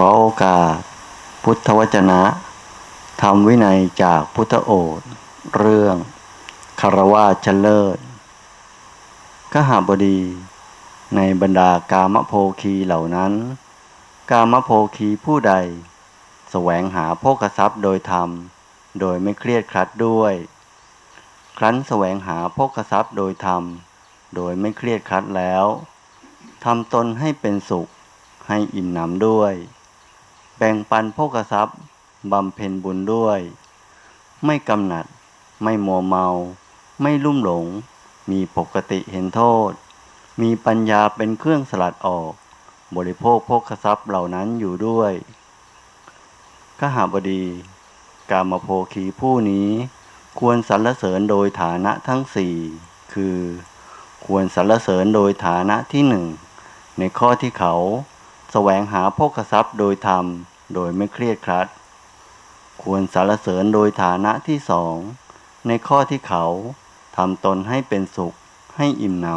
ขอโอกาส พุทธวจนะธรรมวินัยจากพุทธโอษเรื่องคารวะชเลิศขหาบดี ในบรรดากามโภคีเหล่านั้น กามโภคีผู้ใด แสวงหาโภคทรัพย์โดยธรรม โดยไม่เครียดครัดด้วย ครั้นแสวงหาโภคทรัพย์โดยธรรม โดยไม่เครียดครัดแล้วทำตนให้เป็นสุขให้อิ่มหนำด้วย แบ่งปันโภคทรัพย์บำเพ็ญบุญด้วย ไม่กำหนัด ไม่มัวเมา ไม่ลุ่มหลง มีปกติเห็นโทษ มีปัญญาเป็นเครื่องสลัดออก บริโภคโภคทรัพย์เหล่านั้นอยู่ด้วยขหาบดี กามโภคีผู้นี้ ควรสรรเสริญโดยฐานะทั้งสี่คือ ควรสรรเสริญโดยฐานะที่หนึ่งในข้อที่เขา แสวงหาโภคทรัพย์โดยธรรม โดยไม่เครียดครัด ควรสรรเสริญโดยฐานะที่สองในข้อที่เขาทำตนให้เป็นสุขให้อิ่มหน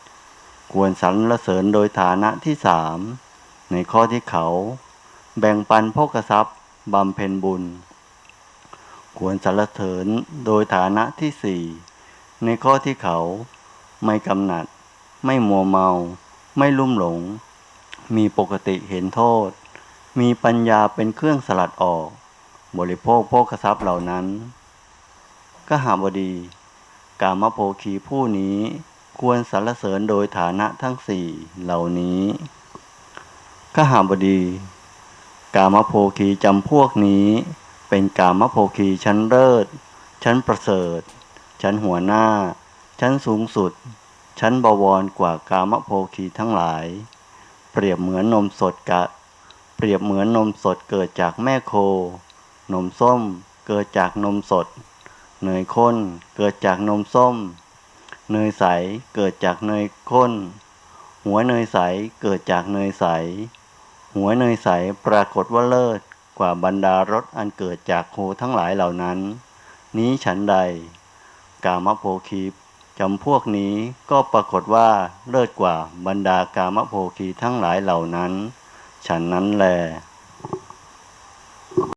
ำควรสรรเสริญโดยฐานะที่สามในข้อที่เขา แบ่งปันโภคทรัพย์บำเพ็ญบุญ ควรสรรเสริญโดยฐานะที่สี่ในข้อที่เขา ไม่กำหนัด ไม่มัวเมา ไม่ลุ่มหลง มีปกติเห็นโทษ มีปัญญาเป็นเครื่องสลัดออก บริโภคโภคทรัพย์เหล่านั้นก็หาบดี กามโภคีผู้นี้ควรสรรเสริญโดยฐานะทั้งสี่เหล่านี้ก็หาบดี กามโภคีจำพวกนี้ เป็นกามโภคีชั้นเลิศ ชั้นประเสริฐ ชั้นหัวหน้า ชั้นสูงสุด ชั้นบวรกว่ากามโภคีทั้งหลาย เปรียบเหมือนนมสดกะ เปรียบเหมือนนมสดเกิดจากแม่โค นมส้มเกิดจากนมสด เนยข้นเกิดจากนมส้ม เนยใสเกิดจากเนยข้น หัวเนยใสเกิดจากเนยใส หัวเนยใสปรากฏว่าเลิศกว่าบรรดารสอันเกิดจากโคทั้งหลายเหล่านั้น นี้ฉันใด กามโภคีจำพวกนี้ก็ปรากฏว่าเลิศกว่าบรรดากามโภคีทั้งหลายเหล่านั้น ฉันนั้นแล